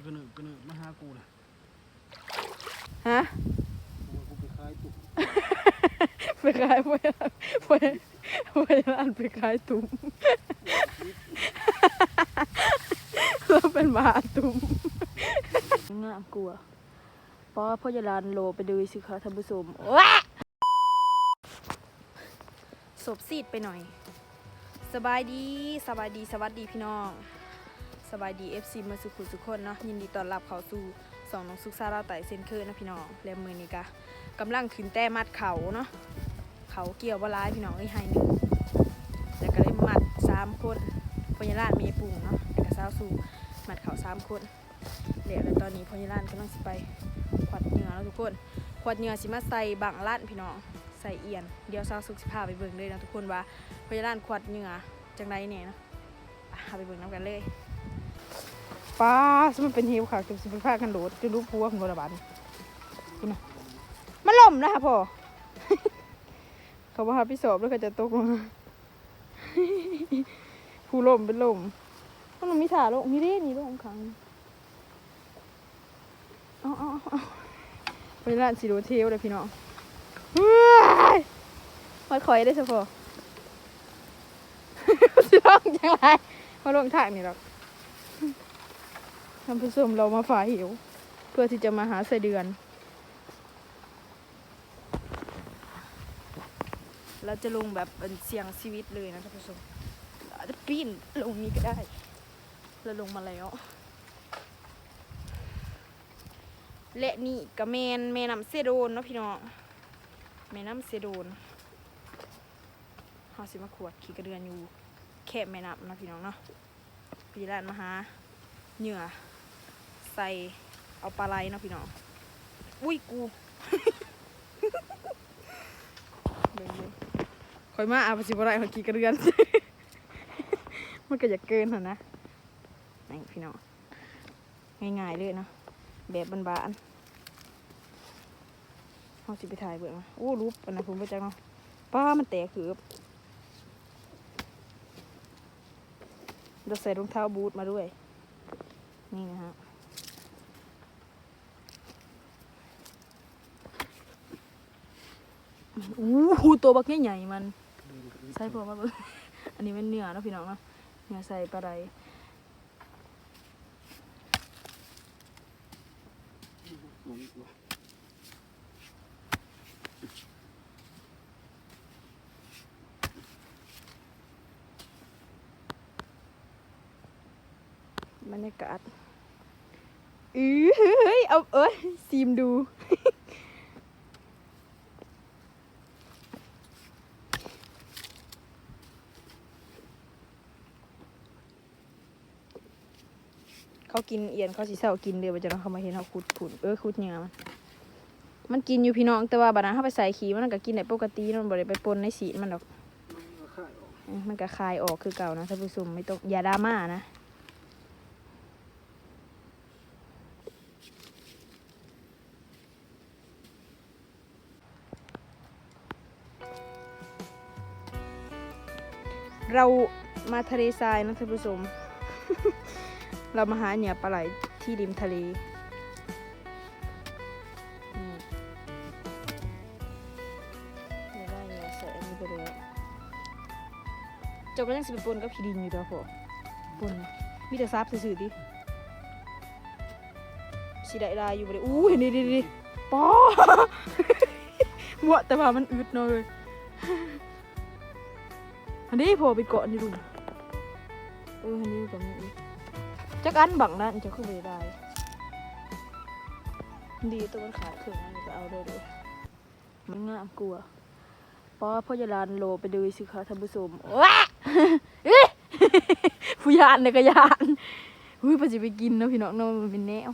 ากระเนึกกระเนึกมาหากูนะฮะกูว่ากูไปขายตุ๊กไปขายพยานพยานพยานไปขายตุ้มเราเป็นหมาตุ้มงามกลัวเพราะว่าพยาลานโลไปดูสิคะท่านผู้ชมว้าศพซีดไปหน่อย สบายดีสบายดีสวัสดีพี่น้อง สบายดี FC เมื่อสุขุสุขคนเนาะยินดีต้อนรับเข้าสู่สองน้องสุกซาราไต่เซนเคอร์นะพี่น้องและมือนี้กะกำลังขึ้นแต้มัดเขาเนาะเขาเกี่ยวบลายพี่น้องไอ้ไฮหนึ่งแล้วก็ได้มัดสามคนพญาลานเมปุ่งเนาะแล้วก็สาวสู่มัดเขาสามคนเดี๋ยวตอนนี้พญาลานกำลังสิไปขวัดเหงื่อแล้วทุกคนขวัดเหงื่อสิมาใส่บังล้านพี่น้องใส่เอียนเดี๋ยวสาวสุกสิพาไปเบิ่งเลยนะทุกคนว่าพญาลานขวัดเหงื่อจังไรเนี่ยเนาะอะพาไปเบิ่งน้ำกันเลย ป้าสมันเป็นเฮวค่ะจะสิบผ้ากันโดดจะรู้พัวของโรบันคุณนะมันล่มนะคะพ่อเขาว่าพี่สอบแล้วก็จะตกลงมาผู้ล่มเป็นล่มมันมีถ่าลงนี่ดินี่ลงครั้งเอาเอาเอาไปร้านสิโดเทลเลยพี่น้องมาคอยได้สะพอสิลงจังไรมาลงทางนี่หรอก ท่านผู้ชมเรามาฝ่าหิว เพื่อที่จะมาหาไส้เดือน เราจะลงแบบเป็นเสียงชีวิตเลยนะท่านผู้ชมเราจจะปีนลงนี้ก็ได้ เราลงมาแล้ว และนี่กระแมนแม่น้ำเซโดนเนาะพี่น้องแม่น้ำเซโดนเฮาสิมาขวดขี่กระเดือนอยู่แคบแม่น้ำนะพี่น้องเนาะพี่ร้านมาหาเหงื่อ ใส่เอาปลาไหลเนาะพี่น้อง อุ้ยกูเบิ่งดูคอยมาเอาไปสิบได้คอยขี่กระเรือน มันก็จะเกินหั่นนะนี่พี่น้อง ง่ายๆเลยเนาะ แบบบานๆเอาสิไปถ่ายเบิ่งมาโอ้รูปอันนั้นผมไปจังเนาะป้ามันแตกคือเราใส่รองเท้าบูทมาด้วย นี่นะฮะ อู้ตัวบักใหญ่ๆมัน ใส่พอมาเบิ่งอันนี้เป็นเนื้อเนาะพี่น้องเนาะเนื้อใส่ปลาไหลมึงอีกว่ะบรรยากาศอือเฮ้ยเอาเอ้ยซีมดู เขา กินเอียนเขาสิเศร้ากินเดือไปจนเขามาเห็นเขาขุดผุนเออขุดเหงื่อมันมันกินอยู่พี่น้องแต่ว่าบัดนั้นเขาไปใส่ขี้มันก็กินได้ปกติมันบ่ได้ไปปนในสีมันดอกมันก็ขายออกเออมันก็คลายออกคือเก่านะท่านผู้ชมไม่ต้องอย่าดราม่านะเรามาทะเลทรายนะท่านผู้ชม เรามาหาเหนี่ยปลาไหลที่ริมทะเลอืมเดี๋ยวได้เหนี่ยใส่อันนี้ไปเลยเจบก็ยังสิไปปนกับขี้ดินอยู่ตัวพอปนนะมีแต่ซับซื่อๆดิสิได้ลายอยู่บ่ได้อู้เห็นดิดิดิป้อบัวแต่ว่ามันอึดเนาะเลยอันนี้พอไปเกาะนี่ดูเอออันนี้กับนี่อีก จักอันบังนั่นจะขึ้นไปได้ ดีตัวมันขาดครึ่งอันนี้ก็เอาได้เลยมันงามกลัวเพราะพ่อยาลานโลไปดูสิคะท่านผู้ชมว้าผู้ยานเนี่ยก็ยานอุ้ยปจะไปกินนะพี่น้องเนาะมันเป็นแนว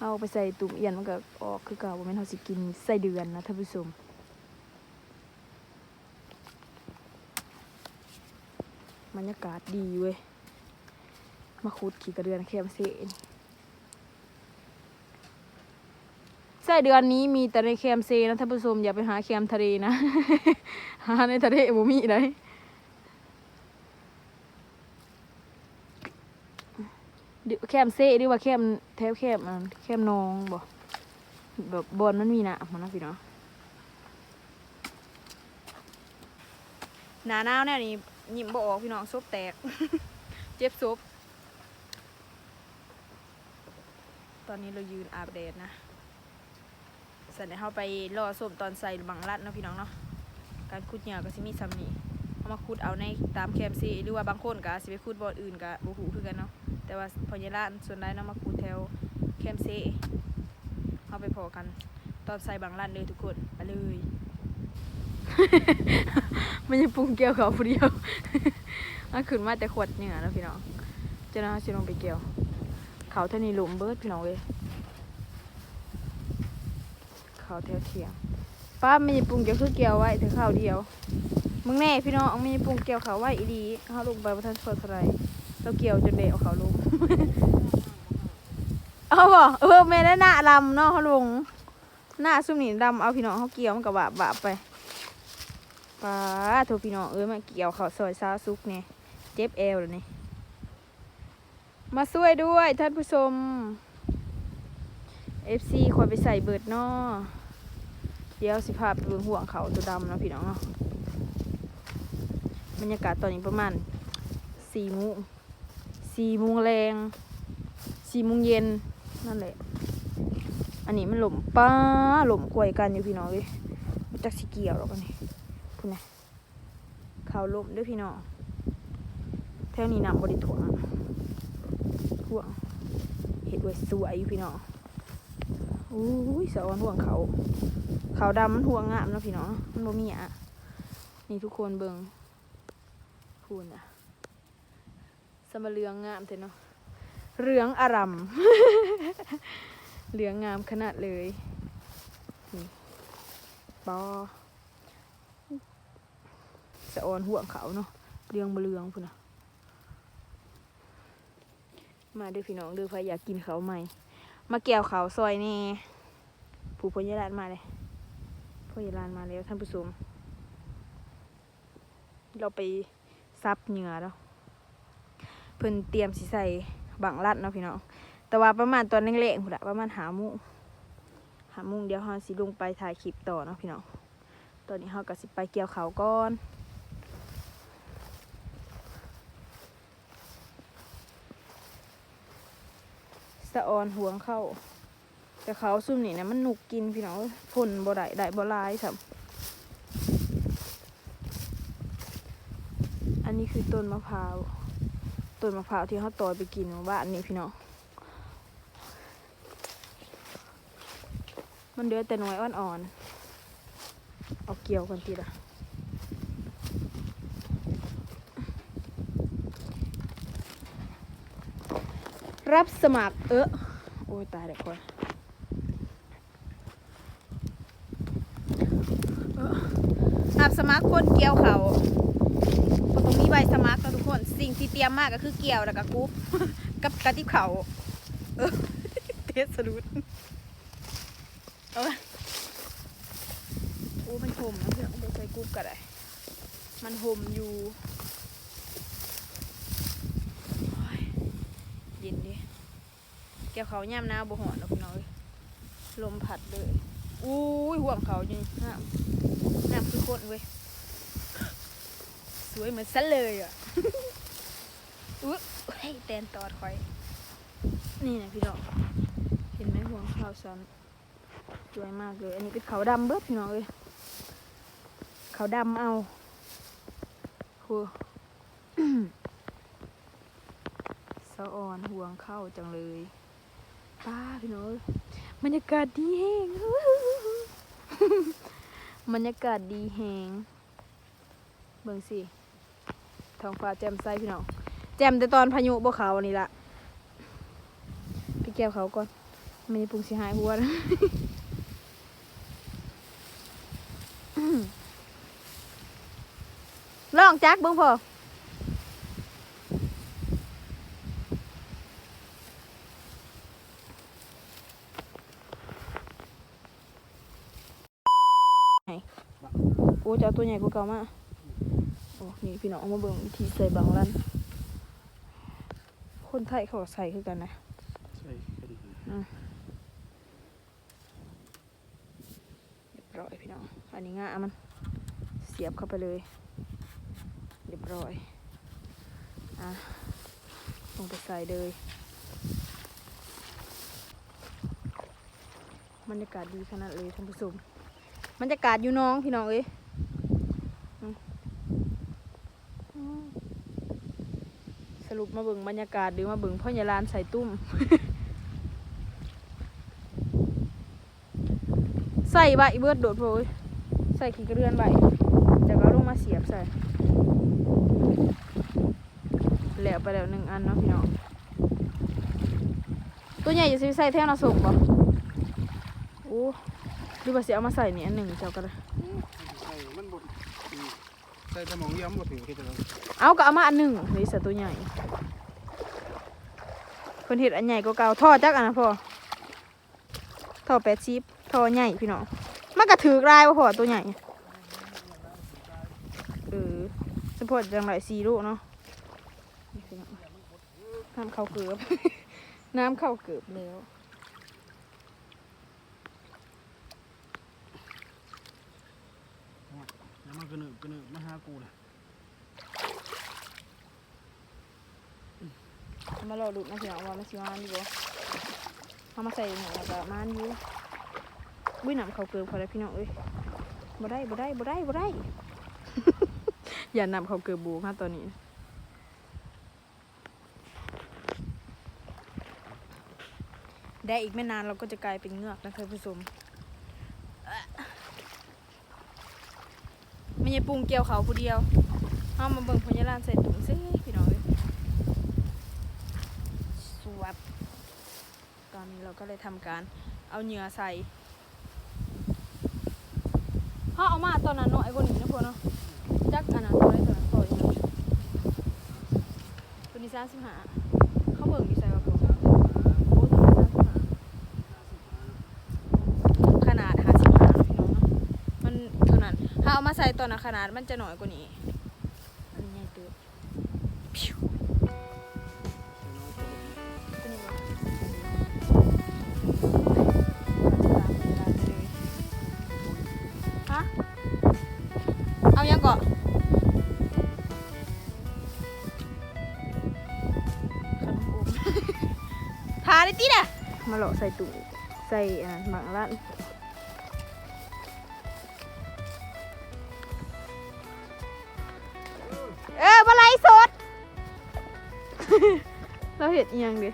เอาไปใส่ตุ่มเอียนมันก็ออกคือเก่าว่าม่นเขาสิกินใส่เดือนนะท่านผู้ชมบรรยากาศดีเว้ย มาขุดขี่กระเดือนแคมเซนใส่เดือนนี้มีแต่ในแคมเซนะท่านผู้ชมอย่าไปหาแคมทะเลนะ หาในทะเลบ่มีเลยดิแคมเซ่หรือว่าแคมแถวแคมอันแคมนองบ่แบบบอลมันมีหนะมันนะพี่เนาะหนาหนาวแน่นี่ยิ้มบ่ออกพี่น้องซบแตก เจ็บซบ ตอนนี้เรายืนอาบแดดนะสันเดี๋ยวเราไปรอส้มตอนใส่บังรัดเนาะพี่น้องเนาะการขุดเหยื่อก็สิมีซ้ำนี่เอามาขุดเอาในตามแคมซีหรือว่าบางคนก็สิไปขุดบ่อนอื่นก็บ่ฮู้คือกันเนาะแต่ว่าพอยายล้านส่วนได้นำมาคูแถวแคมเซ่เอาไปพอกันตอนใส่บางร้านเลยทุกคนไปเลยมันจะปรุงเกลียวเขาผู้เดียวมันขึ้นมาแต่ขวดเหนือแล้วพี่น้องจะน่าชิลงไปเกลียว เขาเท่านี้หลุมเบิดพี่น้องเลยเขาแถวเทียงป้าไม่ได้ปรุงเกี่ยวคือเกี่ยวไว้ถึงข้าวเดียว มึงแน่พี่น้องไม่ได้ปรุงเกี่ยวเขาไว้อีดีเขาลงไปประทันสดอะไรเราเกี่ยวจนเบะเอาเขาลงเอาบ่เออแม่ได้หน้าลำเนาะเขาลงหน้าซุ่มนี่ดำเอาพี่น้องเขาเกี่ยวมันกับบาบบาไปป้าโทรพี่น้องเอ้ยมาเกี่ยวเขาซอยซาซุกเนี่ยเจ็บเอวเลยนี่ มาช่วยด้วยท่านผู้ชม FC คอยไปใส่เบิดนาะเดี๋ยวสิพาไปเบิ่งห่วงเขาตัวดำนะพี่น้องเนาะบรรยากาศตอนนี้ประมาณสี่โมงสี่โมงแรงสี่โมงเย็นนั่นแหละ อันนี้มันหล่มป้าหล่มกลวยกันอยู่พี่น้องเลยมันจักสิเกี่ยวหรอกอันนี้พูดนะข่าวหล่มด้วยพี่น้องแถวนี้น้ำบริถ่วง วงเห็ดไว้สวยอยู่พี่น้องอุ้ยสะออนห่วงเขา เขาดำมันห่วงงามนะพี่น้องมันบ่มีอะนี่ทุกคนเบิงพูนอะสมาเรืองงามเถอะเนาะเรืองอารัมเหลืองงามขนาดเลยนี่ปอสะออนห่วงเขาเนาะเรืองบะเรืองพุ่นนะ มาด้วยพี่น้องด้วยพายอยากกินเขาใหม่ มาแก้วเขาซอยนี่ผู้พยาลานมาเลยพยาลานมาแล้วท่านผู้ชมเราไปซับเหงื่อแล้วเพิ่นเตรียมสิใส่บังรัดเนาะพี่น้องแต่ว่าประมาณตอนเร่งๆพุ่นละประมาณหามุหามุงเดี๋ยวเฮาสิลงไปถ่ายคลิปต่อเนาะพี่น้องตอนนี้เฮาก็สิไปเกี่ยวเขาก่อน สะออนห่วงเข้า แต่เขาซุ่มนี่นะมันหนุกกินพี่น้องผลบ่ได้ได้บ่ลายสับอันนี้คือต้นมะพร้าว ต้นมะพร้าวที่เขาตอยไปกินของบ้านนี่พี่น้อง มันเดือแต่หน่วยอ่อนๆ เอาเกี่ยวกันทีละ รับสมัครเออโอ้ยตายแล้วคนรับสมัครคนเกี่ยวเขาต้องมีใบสมัครนะทุกคน สิ่งที่เตรียมมากก็คือเกี่ยวแล้วก็กรุ๊ปกับกระติบเขาเออเทสสะดุดเอาไว้โอ้มันห่มนะเพื่อนเอาไปใส่กรุ๊ปก็ได้มันห่มอยู่โอ้ยเย็นดิ แก้วเขาย่ำหน้าบ่หอนอกพี่น้อย ลมพัดเลยอุ้ยห่วงเขาอยู่น้ำน้ำคือคนเว้ยสวยเหมือนซะเลยอะอุ๊ยเฮ้ยแตนตอดคอย นี่นะพี่น้องเห็นไหมห่วงเขาวซ้ำสวยมากเลย อันนี้เป็นเขาดำเบิดพี่น้องเลยเขาดำเอาโหสะออนห่วงเข้าจังเลย ป้าพี่น้องบรรยากาศดีแหงบรรยากาศดีแหงเบิ่งสิท้องฟ้าแจ่มใสพี่น้องแจ่มแต่ตอนพายุบ่เขานี่ละไปเกี่ยวเขาก่อนไม่ได้ปรุงสิหายหัวนะลองจักเบิ่งพอไหนโอ้จะเอาตัวใหญ่กว่าเก่ามาโอ้นี่พี่น้องเอามาเบิ่งวิธีใส่บางรันคนคนไทยเขาก็ใส่คือกันนะใช่กันเรียบร้อยพี่น้อง อันนี้ง่ามัน เสียบเข้าไปเลย เรียบร้อย อะลงไปใส่เลยบรรยากาศดีขนาดเลยท่านผู้ชมบรรยากาศอยู่น้องพี่น้องเอ้ยอืมอืม สรุปมาเบิ่งบรรยากาศหรือมาเบิ่งพ่อยายลานใส่ตุ้มใส่ใบเบิดโดดโพยใส่ขี้กระเรือนใบจะก็เอาลงมาเสียบใส่แล้วไปแล้วหนึ่งอันเนาะพี่น้องตัวใหญ่จะใส่แท่นาส่งปะโอ้หรือว่าเสิเอามาใส่นี่อันหนึ่งเจ้าก็ได้ใช่มันบดใส่สมองย้ำบดถึงที่จะเอาก็เอามาอันหนึ่งเฮ้ยสัตว์ตัวใหญ่เพิ่นเห็ดอันใหญ่กว่าเก่าท่อจักอันนะพ่อท่อแปดชิปท่อใหญ่พี่น้องมันก็ถือกลายว่าพ่อตัวใหญ่เออสปอร์ตจังไรสี่ลูกเนาะนี่พี่น้องน้ำเข้าเกือบ น้ำเข้าเกือบแล้ว แล้ว มันกระหนึบกระหนึบมาหากูนะเอามารอดูนะพี่น้องว่ามันสิมาอยู่บ่เอามาใส่หมูแล้วก็มานอยู่บุ้ยน้ำเขาเกือบเขาเลยพี่น้องเอ้ยบ่ได้บ่ได้บ่ได้บ่ได้ อย่านำเขาเกือบบูมาตอนนี้ได้อีกไม่นานเราก็จะกลายเป็นเงือกนะท่านผู้ชม ไม่ปรุงเกี่ยวเขาผู้เดียวเอามาเบิ่งพญาลานใส่ถุงซิพี่น้องเอ้ยสวับตอนนี้เราก็เลยทำการเอาเหงื่อใส่เขาเอามาตอนนั้นเนาะไอ้คนนี้นะพวกเนาะจักอันนั้นตัวไหนตัวนั้นตัวนี้ตัวนี้สามสิบห้าเขาเบิ่งดีไซน์กับผมโอ้ตัวนี้สามสิบห้า ขนาดหาสิบห้าพี่น้องเนาะมันเท่านั้น ถ้าเอามาใส่ตอนนั้น ขนาดมันจะหน่อยกว่านี้อันนี้ใหญ่เติบพิ้วตัวนี้บ่ฮะเอายังเกาะขนมอมทาได้ติน่ะมาหลอกใส่ถุงใส่อ่าหมักลั่น เห็นอียงดิ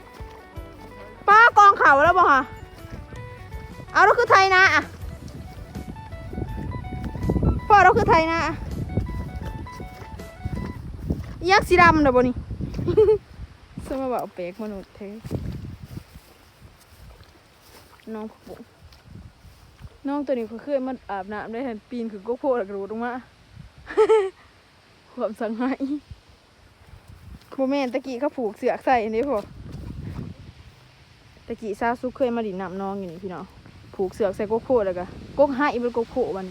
ป้ากองเขาแล้วบ่ฮะเอาเราคือไทยนะอะพ่อเราคือไทยนะยักษ์สีดำเด้อบ่นี่สมมาบอกเปกมนุษย์เทน้องปุ๊น้องตัวนี้เขาเคยมันอาบน้ำได้เห็นปีนคือกกโพดกระโดดลงมาความสังหาย โมแมนตะกี้เขาผูกเสือกใส่อันนี้พอตะกี้ซาซุกเคยมาดินน้ำน้องอยู่นี่พี่น้องผูกเสือกใส่กกโพดแล้วก็กกหายเป็นกกโพมัน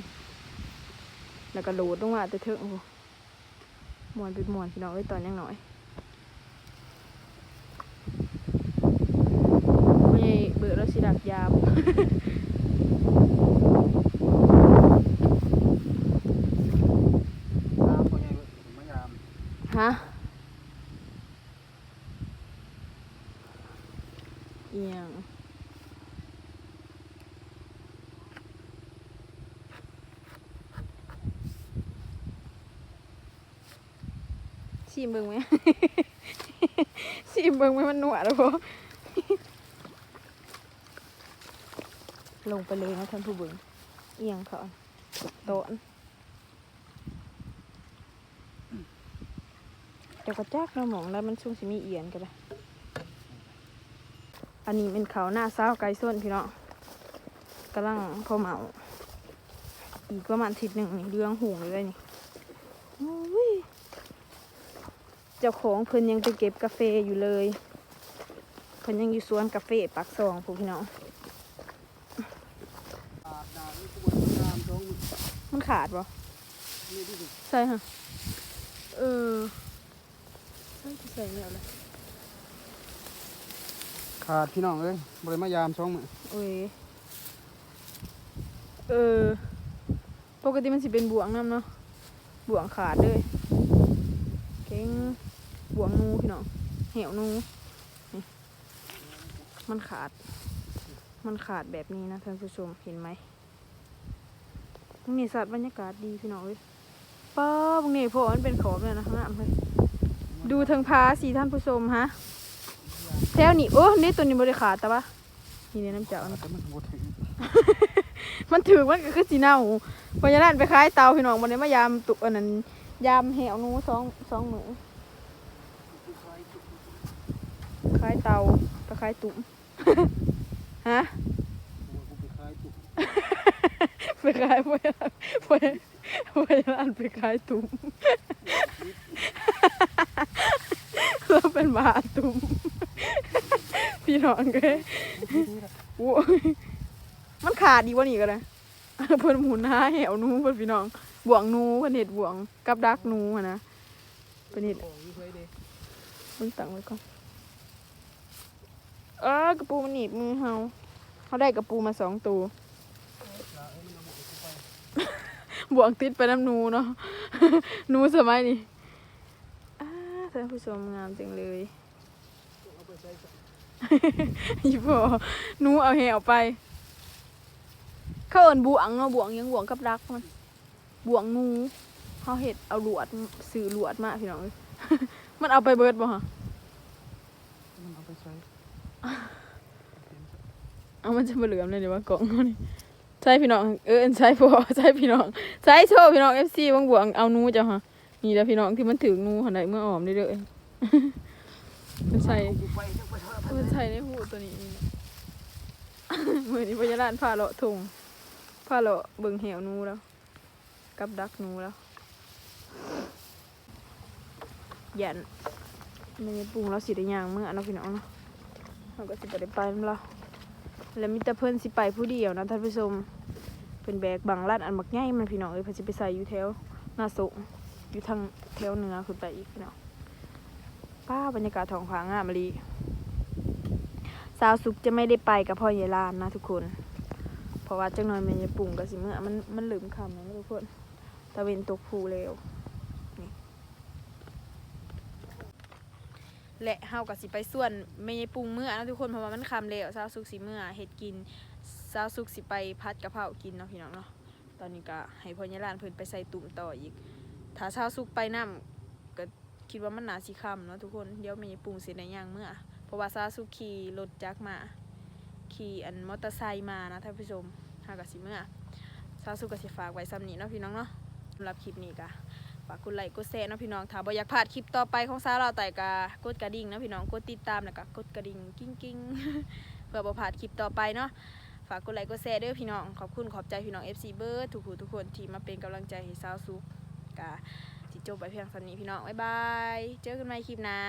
แล้วก็โหลดลงมาแต่เถิงโอ้โหมวนเป็นมวนพี่น้องไว้ยตอนยังน้อยไม่ใช่เบื่อแล้วสิดักยามตามพ่อใหญ่มายามฮะเอียง ชิมเบิงไหม ชิมเบิงไหมมันหนวดแล้วพอลงไปเลยนะท่านผู้เบิ่งเอียงเขาโดนเดี๋ยวก็จักเราหมองแล้วมันช่วงสิมีเอียนกันละอันนี้เป็นเขาหน้าเศร้าไก่ส้นพี่เนาะกำลังพอเหมา อีกประมาณทิศหนึ่งนี่เรื่องหูเลยนี่ เจ้าของเพิ่นยังไปเก็บกาแฟอยู่เลยเพิ่นยังอยู่สวนกาแฟปักซองพวกพี่น้องอาบน้ำนี่กูบดน้ำตรงมันขาดปะนี่ที่สุดใช่ฮะเออใช่ใส่เนี่ยเลยขาดพี่น้องเอ้ยบริมายามช่องมือโอ้ยเออปกติมันสิเป็นบ่วงน้ำเนาะบ่วงขาดเลยเก่ง บวงนูพี่น้องเหี่ยวนูมันขาด มันขาดแบบนี้นะท่านผู้ชมเห็นไหมนี่สัตว์บรรยากาศดีพี่น้องเอ้ยป้าบางนี่พอมันเป็นขอบเลยนะข้างหน้าเลยดูทางพาสีท่านผู้ชมฮะแถวนี้โอ้นี่ตัวนี้บริขาดแต่ว่านี่เนี่ยน้ำเจ้ามันถึงมันถือมันก็คือสีเน่าพรานั้นไปขายเตาพี่น้องวันนี้มายามตุกอันนั้นยามแหวหนูสองสองมือ ขายเตาไปขายตุ่มฮะกูไปขายตุกไปขายพยานพยานพยานไปขายตุ่มเราเป็นบาตุ่มพี่น้องเลยโอ้ยมันขาดดีกว่านี่ก็ได้เพิ่นหมุนหาแหวหนูเพิ่นพี่น้องบ่วงหนูเพิ่นเห็ดบ่วงกับดักหนูหั้นนะเพิ่นเห็ดของนี่เคยเด้เพิ่นตั้งไว้ก่อน เออกระปูมันหนีบมือเฮาเฮาได้กระปูมาสองตัวบวกติดไปน้ำนูเนาะนูสมัยนี้ท่านผู้ชมงามจังเลยอีพอหนูเอาแหวไป เขาเอินบวงเนาะบวงยังบวงกับรักมันบวงนูเขาเห็ดเอาลวดสื่อลวดมาพี่น้องเอ้ยมันเอาไปเบิดบ่ฮะมันเอาไปใช้ เอามันจะมาเหลือมเลยเดี๋ยวว่ากล่องเขานี่ใช่พี่น้อง เออใช่พอใช่พี่น้องใช่โชว์พี่น้องเอฟซีบางบวงเอานูจ้ะฮะนี่แหล้วพี่น้องที่มันถึงนูหันไหนเมื่อออมได้เลยมันใส่มันใส่ในหูตัวนี้เหมือนนี้พญาลานพาเลาะทงพาเลาะเบิ่งแหวนูแล้ว กับดักนูแล้วยันไม่ได้ปรุงแล้วสิได้ยางเมื่อเนาะพี่น้องเนาะ เราก็สิไปได้ไปนำเราแล้วมีแต่เพิ่นสิไปผู้เดียวนะท่านผู้ชมเป็นแบกบังลาดอันมักง่ายมันพี่น้องเอ้ยเพิ่นสิไปใส่อยู่แถวหน้าสงอยู่ทางแถวเหนือขึ้นไปอีกพี่น้องป้าบรรยากาศท้องฟ้างามลีสาวสุกจะไม่ได้ไปกับพ่อเยลานนะทุกคน เพราะว่าจังน้อยแม่ยายปุ่งกับสิเมื่อมันมันลืมคำนะทุกคนตะเวนตกภูแล้วนี่ และเฮากับสิไปส่วนแม่ยายปุ่งเมื่อนะทุกคนเพราะว่ามันคำแล้วสาวสุกสิเมื่อเฮ็ดกินสาวสุกสิไปพัดกะเพรากินเนาะพี่น้องเนาะตอนนี้ก็ให้พ่อยายลานเพิ่นไปใส่ตุ่มต่ออีก ถ้าสาวสุกไปนํก็คิดว่ามันน่าสิคำเนาะทุกคนเดี๋ยวแม่ยายปุ่งสิได้ย่างเมื่อเพราะว่าซาสุขี่รถจักรมาขี่อันมอเตอร์ไซค์มานะท่านผู้ชมหากสิเมื่อซาสุก็สิฝากไว้ซ้ำนี้เนาะพี่น้องเนาะสำหรับคลิปนี้ก็ากกดไลค์กดแชร์นะพี่น้องถ้าบ่อยากพลาดคลิปต่อไปของซาเราไต่กากดกระดิ่งนะพี่น้องกดติดตามแล้วก็กดกระดิ่งกิ้งกิ้งเพื่อบ่พลาดคลิปต่อไปเนาะฝากกดไลค์กดแชร์เด้อพี่น้องขอบคุณขอบใจพี่น้อง FC เบิร์ดทุกผู้ทุกคนที่มาเป็นกำลังใจให้ซาวซุกกะสิจบไปเพียงสนี้พี่น้องบ๊ายบายเจอกันใหม่คลิปหน้า